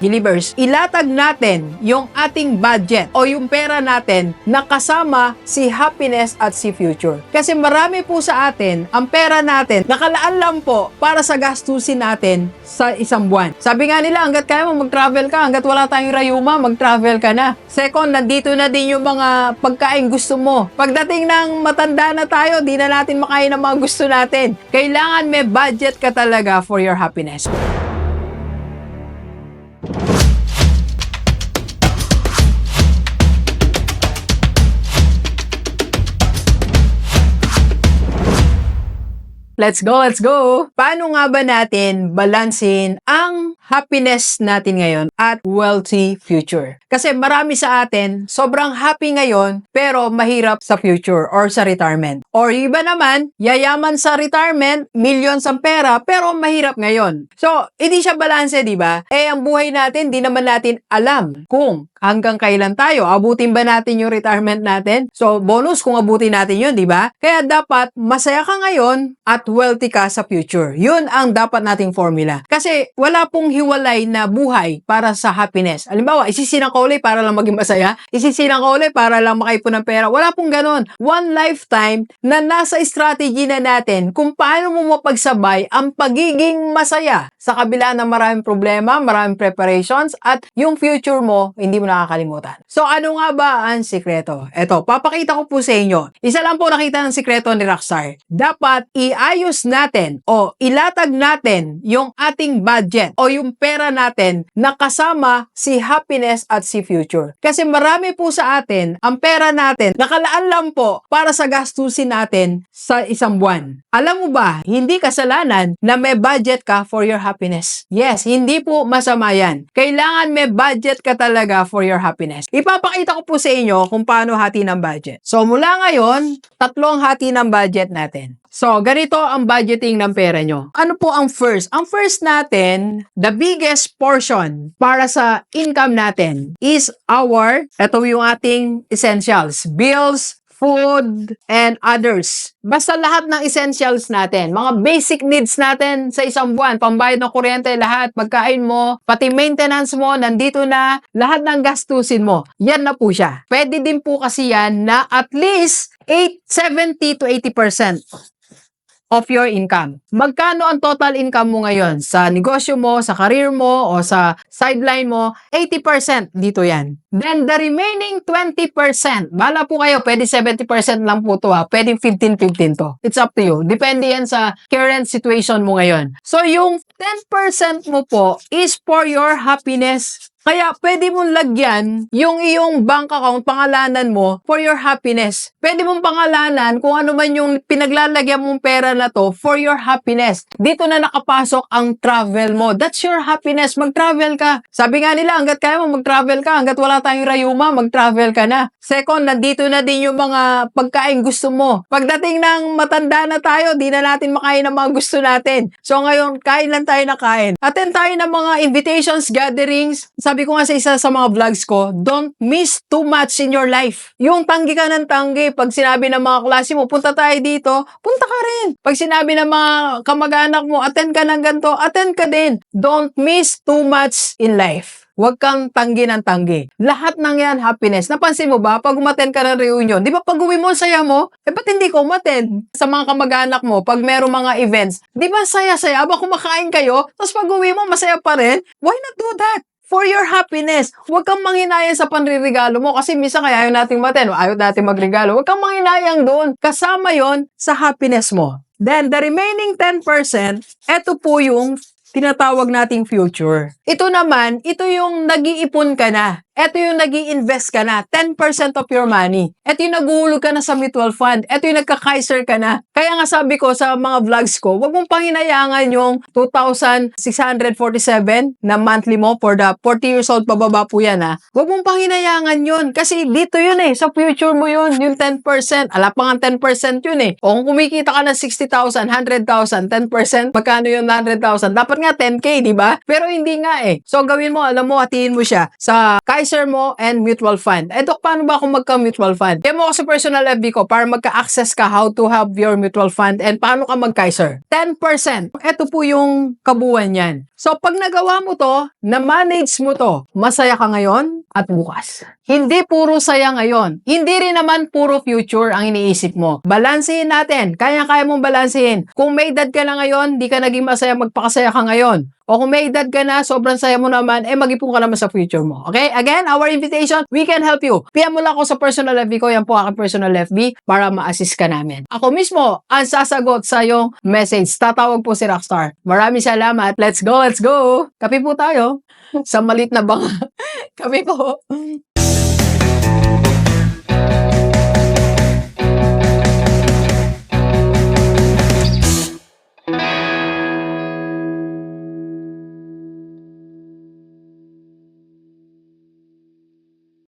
Believers, ilatag natin yung ating budget o yung pera natin na kasama si happiness at si future. Kasi marami po sa atin, ang pera natin, nakalaan lang po para sa gastusin natin sa isang buwan. Sabi nga nila, hanggat kaya mo mag-travel ka, hanggat wala tayong rayuma, mag-travel ka na. Second, nandito na din yung mga pagkain gusto mo. Pagdating ng matanda na tayo, di na natin makain ang mga gusto natin. Kailangan may budget ka talaga for your happiness. Let's go, let's go! Paano nga ba natin balansin ang happiness natin ngayon at wealthy future? Kasi marami sa atin, sobrang happy ngayon, pero mahirap sa future or sa retirement. Or iba naman, yayaman sa retirement, millions ang pera, pero mahirap ngayon. So, hindi siya balanse, di ba? Eh, ang buhay natin, di naman natin alam kung hanggang kailan tayo. Abutin ba natin yung retirement natin? So, bonus kung abutin natin yun, di ba? Kaya dapat masaya ka ngayon at wealthy ka sa future. Yun ang dapat nating formula. Kasi wala pong hiwalay na buhay para sa happiness. Halimbawa, isisinang ka uli para lang maging masaya. Isisinang ka uli para lang makaipon ng pera. Wala pong ganon. One lifetime na nasa strategy na natin kung paano mo mapagsabay ang pagiging masaya sa kabila ng maraming problema, maraming preparations, at yung future mo, hindi mo nakakalimutan. So, ano nga ba ang sikreto? Eto, papakita ko po sa inyo. Isa lang po nakita ng sikreto ni Rockstar. Dapat iayos natin o ilatag natin yung ating budget o yung pera natin na kasama si happiness at si future. Kasi marami po sa atin, ang pera natin, nakalaan lang po para sa gastusin natin sa isang buwan. Alam mo ba, hindi kasalanan na may budget ka for your happiness. Yes, hindi po masama yan. Kailangan may budget ka talaga for your happiness. Ipapakita ko po sa inyo kung paano hati ng budget. So mula ngayon, tatlong hati ng budget natin. So, ganito ang budgeting ng pera nyo. Ano po ang first? Ang first natin, the biggest portion para sa income natin is our, ito yung ating essentials, bills, food, and others. Basta lahat ng essentials natin, mga basic needs natin sa isang buwan, pambayad ng kuryente, lahat, pagkain mo, pati maintenance mo, nandito na, lahat ng gastusin mo. Yan na po siya. Pwede din po kasi yan na at least 8, 70 to 80% of your income. Magkano ang total income mo ngayon sa negosyo mo, sa career mo, o sa sideline mo? 80% dito yan. Then the remaining 20%, bala po kayo, pwede 70% lang po to ha, pwede 15-15 to. It's up to you. Depende yan sa current situation mo ngayon. So yung 10% mo po is for your happiness kaya pwede mong lagyan yung iyong bank account, pangalanan mo for your happiness. Pwede mong pangalanan kung ano man yung pinaglalagyan mong pera na to for your happiness. Dito na nakapasok ang travel mo. That's your happiness. Mag-travel ka. Sabi nga nila, hanggat kaya mo mag-travel ka, hanggat wala tayong rayuma, mag-travel ka na. Second, nandito na din yung mga pagkain gusto mo. Pagdating ng matanda na tayo, di na natin makain ang mga gusto natin. So ngayon, kain lang tayo na kain. Attend tayo ng mga invitations, gatherings. Sabi ko nga sa isa sa mga vlogs ko, don't miss too much in your life. Yung tanggi ka ng tanggi, pag sinabi ng mga klase mo, punta tayo dito, punta ka rin. Pag sinabi ng mga kamag-anak mo, attend ka ng ganito, attend ka din. Don't miss too much in life. Huwag kang tanggi ng tanggi. Lahat ng yan, happiness. Napansin mo ba, pag umaten ka ng reunion, di ba pag uwi mo, saya mo? Eh, ba't hindi ko umaten? Sa mga kamag-anak mo, pag meron mga events, di ba saya-saya? Aba, kumakain kayo, tapos pag uwi mo, masaya pa rin? Why not do that? For your happiness. Huwag kang manghinayang sa panririgalo mo kasi minsan kaya ayaw nating maten, ayaw nating magregalo. Huwag kang manghinayang doon. Kasama yon sa happiness mo. Then, the remaining 10%, eto po yung tinatawag nating future. Ito naman, ito yung nag-iipon ka na. Ito yung nag invest ka na. 10% of your money. Ito yung naguhulog ka na sa mutual fund. Ito yung nagka-Kaiser ka na. Kaya nga sabi ko sa mga vlogs ko, wag mong panginayangan yung 2,647 na monthly mo for the 40 years old pababa po yan ha. Wag mong panginayangan yun. Kasi dito yun eh. Sa future mo yun. Yung 10%. Ala pa nga 10% yun eh. O kung kumikita ka ng 60,000, 100,000, 10%, magkano yung 100,000? Dapat nga 10K, di ba? Pero hindi nga eh. So gawin mo, alam mo, hatiin mo siya sa Kaiser Kaiser mo and mutual fund. Eh, Dok, paano ba ako magka-mutual fund? Kaya mo ako sa personal FB ko para magka-access ka how to have your mutual fund and paano ka mag-Kaiser. 10%. Ito po yung kabuuan yan. So, pag nagawa mo to, na-manage mo to, masaya ka ngayon at bukas. Hindi puro saya ngayon. Hindi rin naman puro future ang iniisip mo. Balansehin natin. Kaya-kaya mong balansehin. Kung may edad ka na ngayon, di ka naging masaya, magpakasaya ka ngayon. O kung may edad ka na, sobrang saya mo naman, eh mag-ipon ka naman sa future mo. Okay? Again, our invitation, we can help you. PM mo lang ako sa personal FB ko, yan po aking personal FB para ma-assist ka namin. Ako mismo, ang sasagot sa yung message. Tatawag po si Rockstar. Maraming salamat. Let's go, let's go. Kape po tayo. Sa malit na banga. Kape po.